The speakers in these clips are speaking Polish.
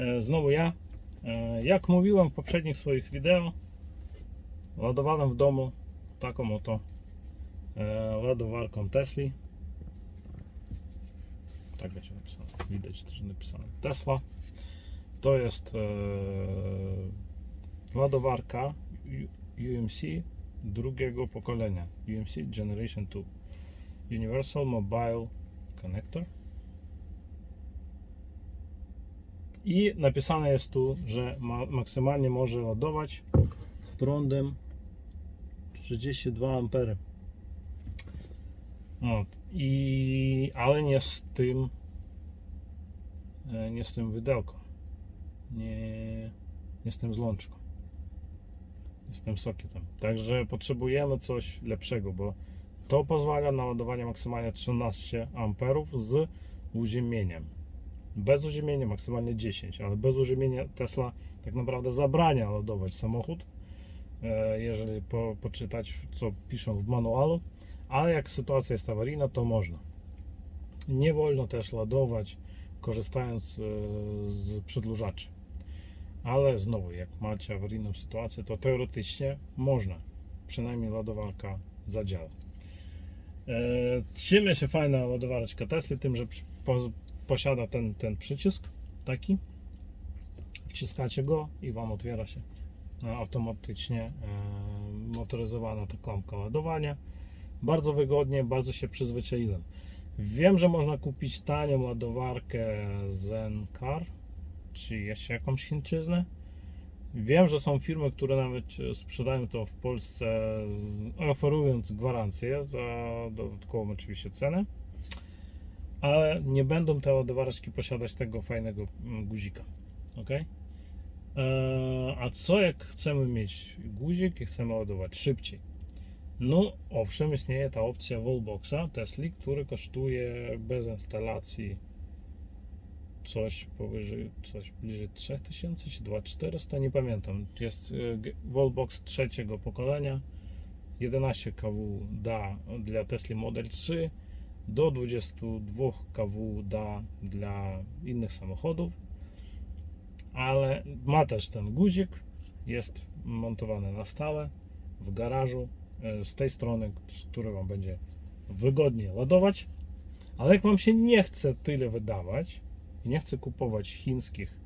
E, Znowu ja. E, Jak mówiłem w poprzednich swoich wideo, ładowałem w domu taką oto e, ładowarką Tesli. Tak będzie napisane. Widać też napisane Tesla. To jest ładowarka UMC drugiego pokolenia. UMC Generation 2. Universal Mobile Connector. I napisane jest tu, że ma, maksymalnie może ładować prądem 32 A. No, i, ale nie z tym e, nie z tym wydełką. Nie, nie z tym złączką. Nie z tym sokietem. Także potrzebujemy coś lepszego, bo to pozwala na ładowanie maksymalnie 13 A z uziemieniem. Bez uziemienia maksymalnie 10, ale bez uziemienia Tesla tak naprawdę zabrania ładować samochód. e, Jeżeli po, poczytać, co piszą w manualu, ale jak sytuacja jest awaryjna, to można. Nie wolno też ładować korzystając e, z przedłużaczy. Ale znowu, jak macie awaryjną sytuację, to teoretycznie można. Przynajmniej ładowarka zadziała. E, Czym się fajna ładowareczka Tesla? Tym, że posiada ten, ten przycisk taki. Wciskacie go i Wam otwiera się e, automatycznie e, motoryzowana ta klamka ładowania. Bardzo wygodnie, bardzo się przyzwyczaiłem. Wiem, że można kupić tanią ładowarkę Zencar, czy jeszcze jakąś chińczyznę. Wiem, że są firmy, które nawet e, sprzedają to w Polsce, oferując gwarancję za dodatkową oczywiście cenę, ale nie będą te ładowareczki posiadać tego fajnego mm, guzika. ok? Eee, A co jak chcemy mieć guzik i chcemy ładować szybciej? No, owszem, istnieje ta opcja Wallboxa Tesla, który kosztuje bez instalacji coś powyżej, coś bliżej 3000 czy 2400, nie pamiętam. Jest g- Wallbox trzeciego pokolenia, 11 kW da dla Tesla Model 3, do 22 kW da dla innych samochodów, ale ma też ten guzik, jest montowany na stałe w garażu e, z tej strony, z której Wam będzie wygodnie ładować. Ale jak Wam się nie chce tyle wydawać i nie chce kupować chińskich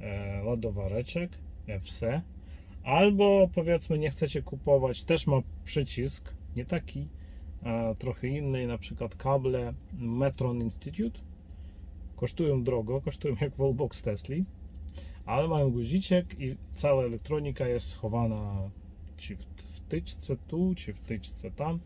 e, ładowareczek FC, albo powiedzmy nie chcecie kupować, też ma przycisk, nie taki, trochę inny, na przykład kable Metron Institute. Kosztują drogo, kosztują jak Wallbox Tesla, ale mają guziczek i cała elektronika jest schowana czy w wtyczce tu, czy wtyczce tam.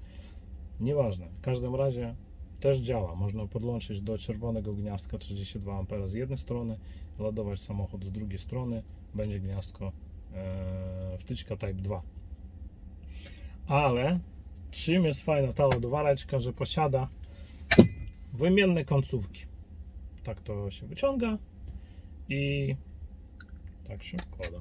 Nieważne. W każdym razie też działa. Można podłączyć do czerwonego gniazdka 32 A z jednej strony, ładować samochód z drugiej strony. Będzie gniazdko e, wtyczka Type 2. Ale czym jest fajna ta ładowareczka, że posiada wymienne końcówki. Tak to się wyciąga i tak się wkłada.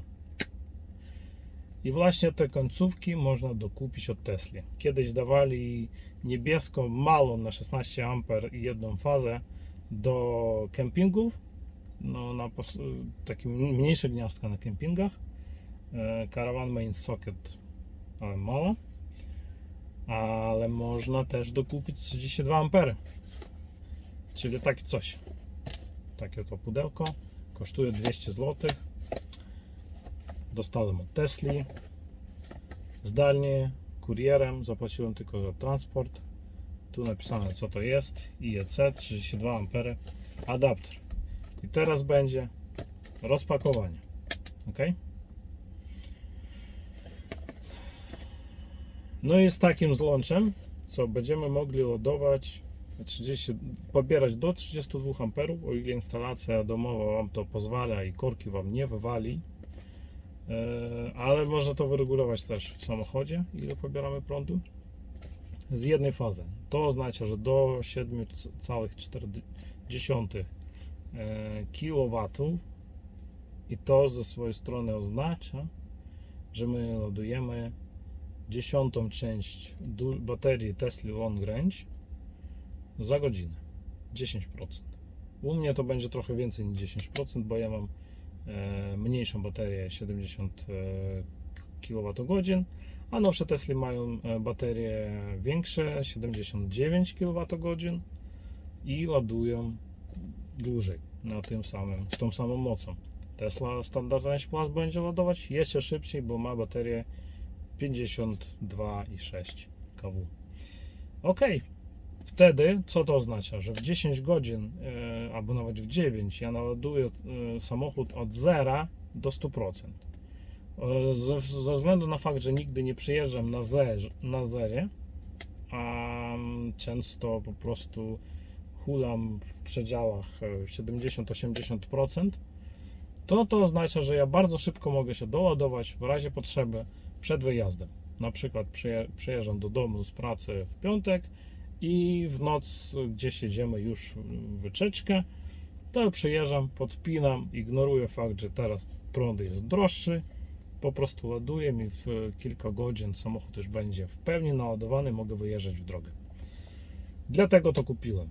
I właśnie te końcówki można dokupić od Tesla. Kiedyś dawali niebieską malą na 16 A i jedną fazę do kempingów, no na takie mniejsze gniazdka na kempingach. E, Caravan main socket, ale mała. Ale można też dokupić 32 A. Czyli takie coś. Takie to pudełko kosztuje 200 zł. Dostałem od Tesli. Zdalnie, kurierem. Zapłaciłem tylko za transport. Tu napisane co to jest. IEC 32 A adapter. I teraz będzie rozpakowanie. Ok? No i z takim złączem, co będziemy mogli ładować 30, pobierać do 32 A, o ile instalacja domowa Wam to pozwala i korki Wam nie wywali. E, ale można to wyregulować też w samochodzie, ile pobieramy prądu. Z jednej fazy. To oznacza, że do 7,4 kW i to ze swojej strony oznacza, że my ładujemy dziesiątą część baterii Tesla Long Range za godzinę. 10%. U mnie to będzie trochę więcej niż 10%, bo ja mam e, mniejszą baterię 70 kWh, a nowsze Tesla mają e, baterie większe 79 kWh i ładują dłużej na tym samym, z tą samą mocą. Tesla Standard Range Plus będzie ładować jeszcze szybciej, bo ma baterię 52,6 kW. Ok, wtedy co to oznacza? Że w 10 godzin e, albo nawet w 9 ja naładuję e, samochód od 0 do 100%. E, Ze, ze względu na fakt, że nigdy nie przyjeżdżam na, zer, na zerie, a mm, często po prostu hulam w przedziałach e, 70-80%, to to oznacza, że ja bardzo szybko mogę się doładować w razie potrzeby przed wyjazdem. Na przykład przyje, przyjeżdżam do domu z pracy w piątek i w noc gdzieś jedziemy już wyczeczkę, to przyjeżdżam, podpinam, ignoruję fakt, że teraz prąd jest droższy, po prostu ładuję mi w kilka godzin samochód już będzie w pełni naładowany, mogę wyjeżdżać w drogę. Dlatego to kupiłem.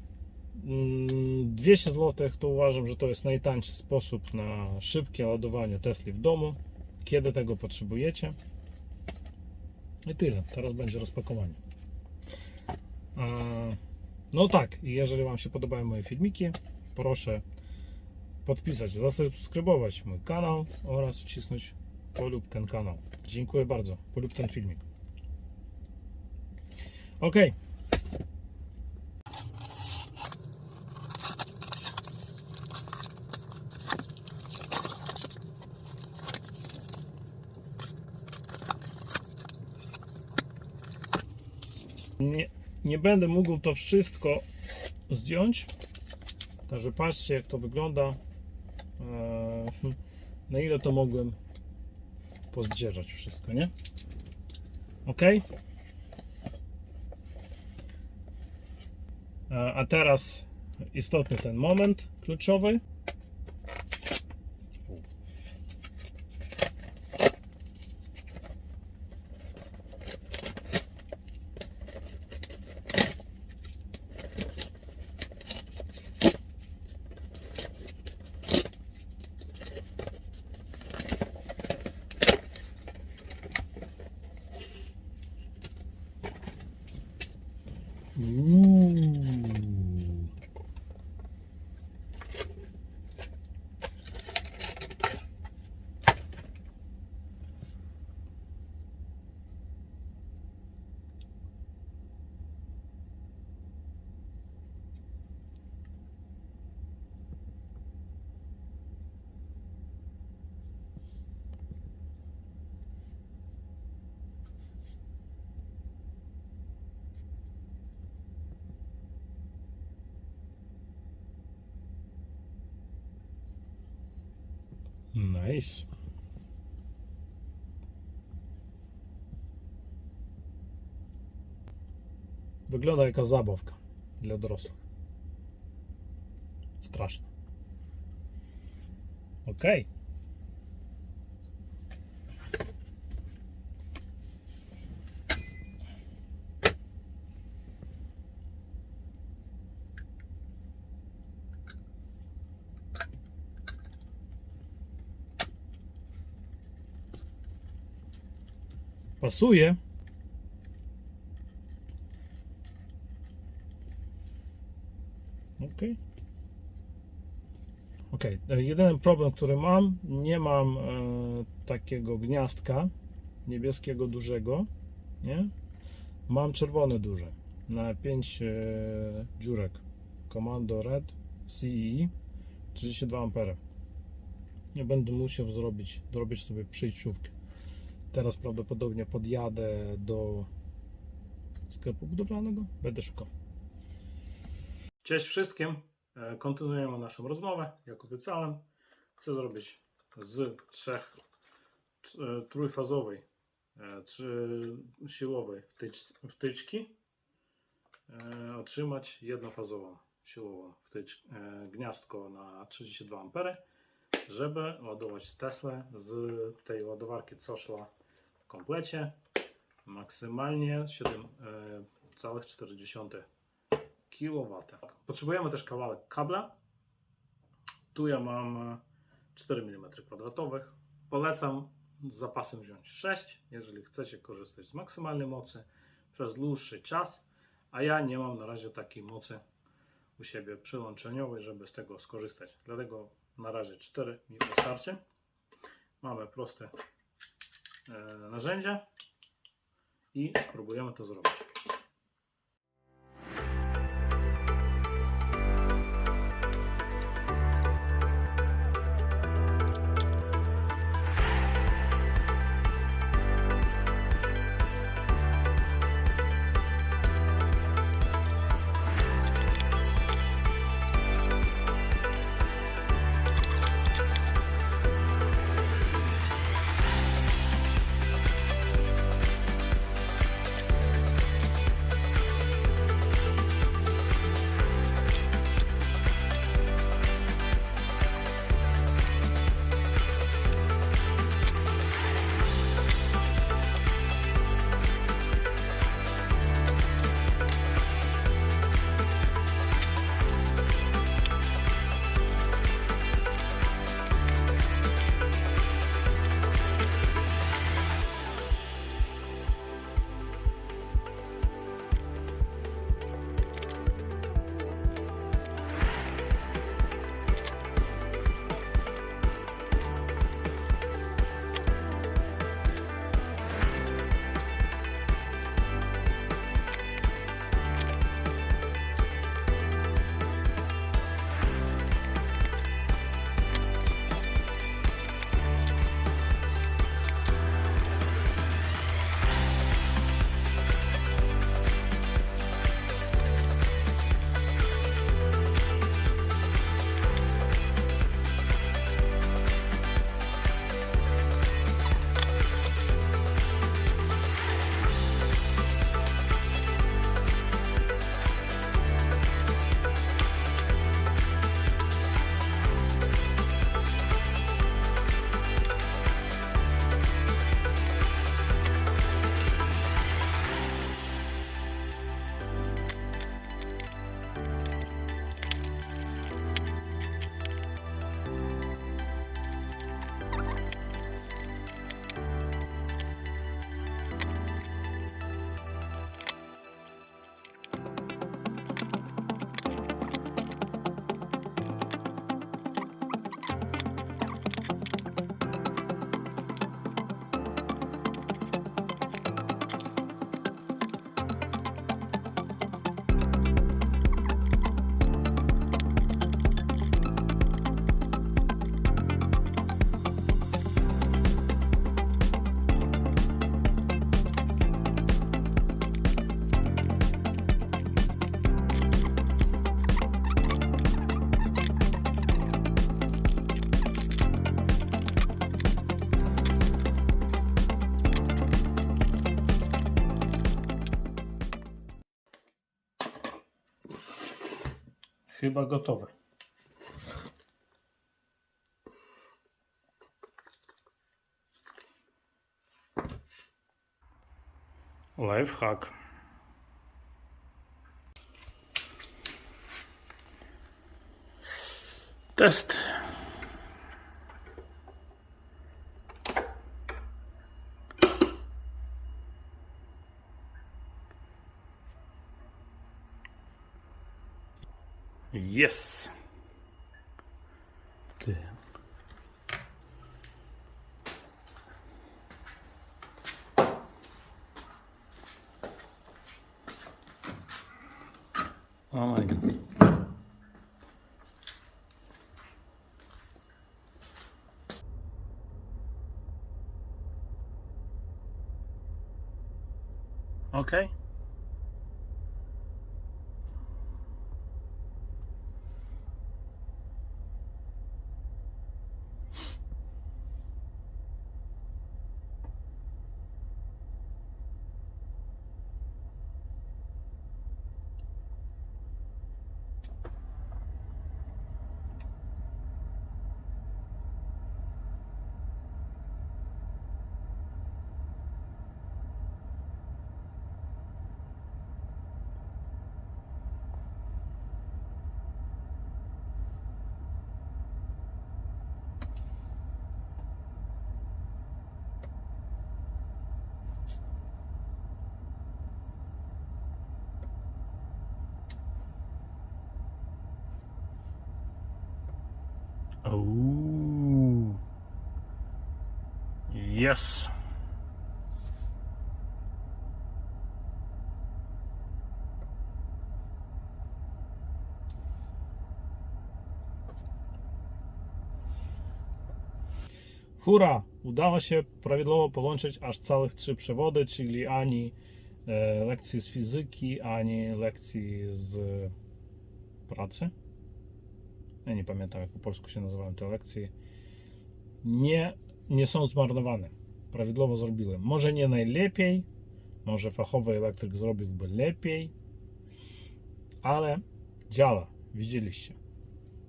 Mm, 200 zł to uważam, że to jest najtańszy sposób na szybkie ładowanie Tesli w domu, kiedy tego potrzebujecie. I tyle. Teraz będzie rozpakowanie. A, No tak, jeżeli Wam się podobają moje filmiki, proszę podpisać, zasubskrybować mój kanał oraz wcisnąć polub ten kanał. Dziękuję bardzo. Polub ten filmik. Ok. Nie, nie będę mógł to wszystko zdjąć. Także patrzcie jak to wygląda. Eee, na ile to mogłem pozdzierać wszystko, nie? Ok. E, A teraz istotny ten moment kluczowy. Nice. Wygląda jaka zabawka dla dorosłych. Straszne. Okej. Pasuje. Ok. Ok. e, Jedyny problem, który mam, nie mam e, takiego gniazdka niebieskiego dużego, nie? Mam czerwone duże na 5 e, dziurek. Commando Red CE 32 A. Nie będę musiał zrobić, dorobić sobie przejściówkę. Teraz prawdopodobnie podjadę do sklepu budowlanego. Będę szukał. Cześć wszystkim. E, Kontynuujemy naszą rozmowę. Jak obiecałem, chcę zrobić z trzech e, trójfazowej e, siłowej wtycz, wtyczki otrzymać jednofazową siłową wtycz, gniazdko na 32 A, żeby ładować Tesla z tej ładowarki, co szła komplecie, maksymalnie 7,4 kW. Potrzebujemy też kawałek kabla. Tu ja mam 4 mm kwadratowych. Polecam z zapasem wziąć 6, jeżeli chcecie korzystać z maksymalnej mocy przez dłuższy czas, a ja nie mam na razie takiej mocy u siebie przyłączeniowej, żeby z tego skorzystać. Dlatego na razie 4 mi wystarczy. Mamy proste e, narzędzia i spróbujemy to zrobić. Chyba gotowe. Lifehack. Test. Yes. Ty. Oh my god. Okay. Uuu. Yes. Hura! Udało się prawidłowo połączyć aż całych trzy przewody, czyli ani e, lekcji z fizyki, ani lekcji z pracy. Ja nie pamiętam, jak po polsku się nazywają te lekcje. Nie, nie są zmarnowane. Prawidłowo zrobiłem. Może nie najlepiej, może fachowy elektryk zrobiłby lepiej, ale działa. Widzieliście.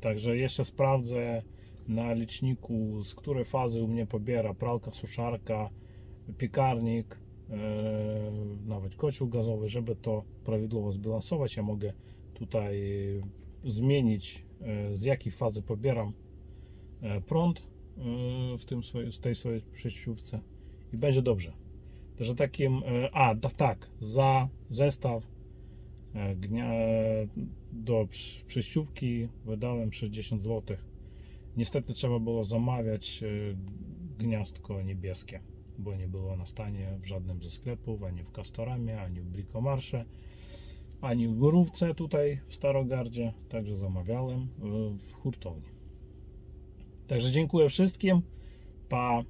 Także jeszcze sprawdzę na liczniku, z której fazy u mnie pobiera pralka, suszarka, piekarnik, e, nawet kocioł gazowy, żeby to prawidłowo zbilansować. Ja mogę tutaj zmienić, z jakiej fazy pobieram e, prąd e, w, tym w tej swojej przejściówce i będzie dobrze. Także takim, e, a tak, za zestaw e, e, do przejściówki wydałem 60 zł. Niestety trzeba było zamawiać e, gniazdko niebieskie, bo nie było na stanie w żadnym ze sklepów, ani w Castoramie, ani w Brikomarsze, ani w Borówce tutaj w Starogardzie, także zamawiałem w hurtowni. Także dziękuję wszystkim. Pa.